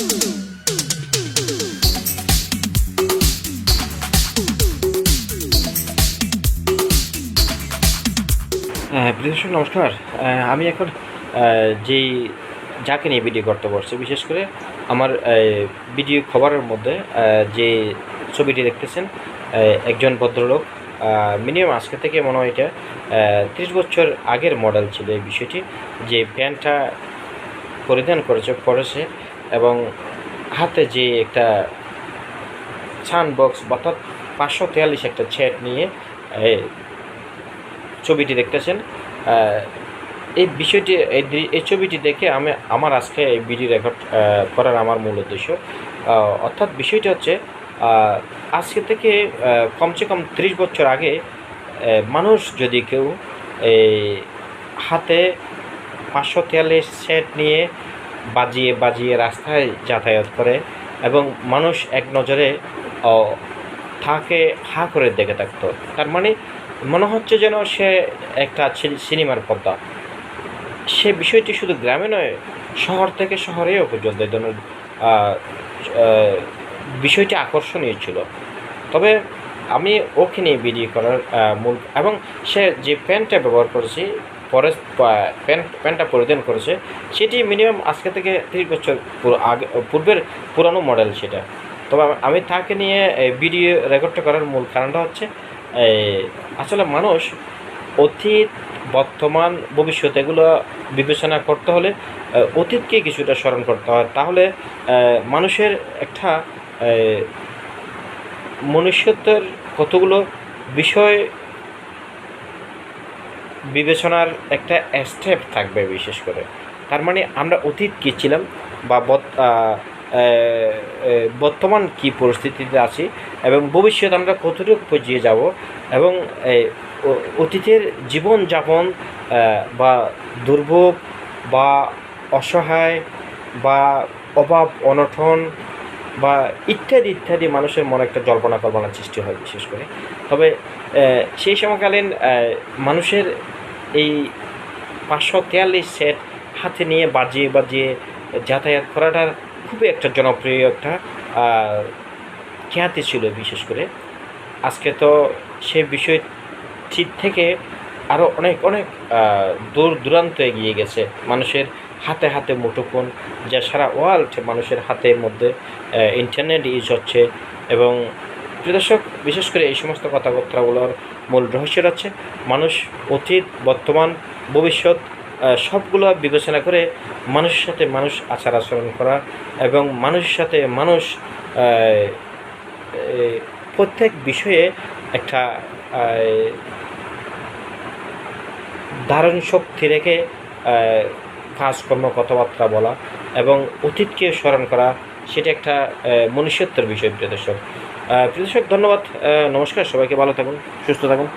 প্রিয় নমস্কার। আমি এখন যেই, যাকে নিয়ে ভিডিও করতে পারছি বিশেষ করে আমার ভিডিও খবরের মধ্যে যে ছবিটি দেখতেছেন একজন ভদ্রলোক মিনিমাম আজকে থেকে মনে হয় এটা ত্রিশ বছর আগের মডেল ছিল এই বিষয়টি, যে প্যান্টটা পরিধান করেছে, পরেছে এবং হাতে যে একটা ছান বক্স অর্থাৎ পাঁচশো তেয়াল্লিশ একটা ছেট নিয়ে ছবিটি দেখতেছেন। এই বিষয়টি, এই ছবিটি দেখে আমি, আমার আজকে এই ভিডিও রেকর্ড করার আমার মূল উদ্দেশ্য। অর্থাৎ বিষয়টি হচ্ছে আজকে থেকে কমসে কম ত্রিশ বছর আগে মানুষ যদি কেউ, এই, হাতে পাঁচশো তেয়াল্লিশ সেট নিয়ে বাজিয়ে বাজিয়ে রাস্তায় যাতায়াত করে এবং মানুষ এক নজরে তাকে হা করে দেখে থাকতো। তার মানে মনে হচ্ছে যেন সে একটা সিনেমার পর্দা। সে বিষয়টি শুধু গ্রামে নয়, শহর থেকে শহরেও পর্যন্ত এই ধরনের বিষয়টি আকর্ষণীয় ছিল। তবে আমি ওকে নিয়ে ভিডিও করার মূল, এবং সে যে প্যান্টটা ব্যবহার করেছে পরে প্যান্ট প্যান্টটা পরিধান করেছে। সেটি মিনিমাম আজকে থেকে তিরিশ বছর আগে, পূর্বের পুরানো মডেল সেটা। তবে আমি- তাকে নিয়ে ভিডিও রেকর্ডটা করার মূল কারণটা হচ্ছে আসলে মানুষ অতীত, বর্তমান, ভবিষ্যৎ এগুলো বিবেচনা করতে হলে অতীতকে কিছুটা স্মরণ করতে হয়। তাহলে মানুষের একটা মনুষ্যত্বের কতগুলো বিষয় বিবেচনার একটা স্টেপ থাকবে বিশেষ করে। তার মানে আমরা অতীত কী ছিলাম বা বর্তমান কী পরিস্থিতিতে আছি এবং ভবিষ্যৎ আমরা কতটুকু পর্যায়ে যাব এবং অতীতের জীবনযাপন বা দুর্ভোগ বা অসহায় বা অভাব, অনটন বা ইত্যাদি ইত্যাদি মানুষের মনে একটা জল্পনা কল্পনার সৃষ্টি হয় বিশেষ করে। তবে সেই সময়কালীন মানুষের এই পাঁচশো তেয়াল্লিশ সেট হাতে নিয়ে বাজিয়ে বাজিয়ে যাতায়াত করাটার খুবই একটা জনপ্রিয় একটা খ্যাতি ছিল বিশেষ করে। আজকে তো সে বিষয়টি থেকে আরও অনেক অনেক দূর, দূরান্ত এগিয়ে গেছে মানুষের হাতে হাতে মুঠোফোন, যা সারা ওয়ার্ল্ড মানুষের হাতের মধ্যে ইন্টারনেট ইউজ হচ্ছে এবং দর্শক, বিশেষ করে এই সমস্ত কথাবার্তাগুলোর মূল রহস্য হচ্ছে মানুষ, অতীত, বর্তমান, ভবিষ্যৎ সবগুলো বিবেচনা করে মানুষের সাথে মানুষ আচার আচরণ করা এবং মানুষের সাথে মানুষ প্রত্যেক বিষয়ে একটা ধারণ শক্তি রেখে কাজকর্ম, কথাবার্তা বলা এবং অতীতকে স্মরণ করা, সেটা একটা মনুষ্যত্বের বিষয়, প্রিয় দর্শক। প্রিয় দর্শক, ধন্যবাদ। নমস্কার, সবাইকে ভালো থাকুন, সুস্থ থাকুন।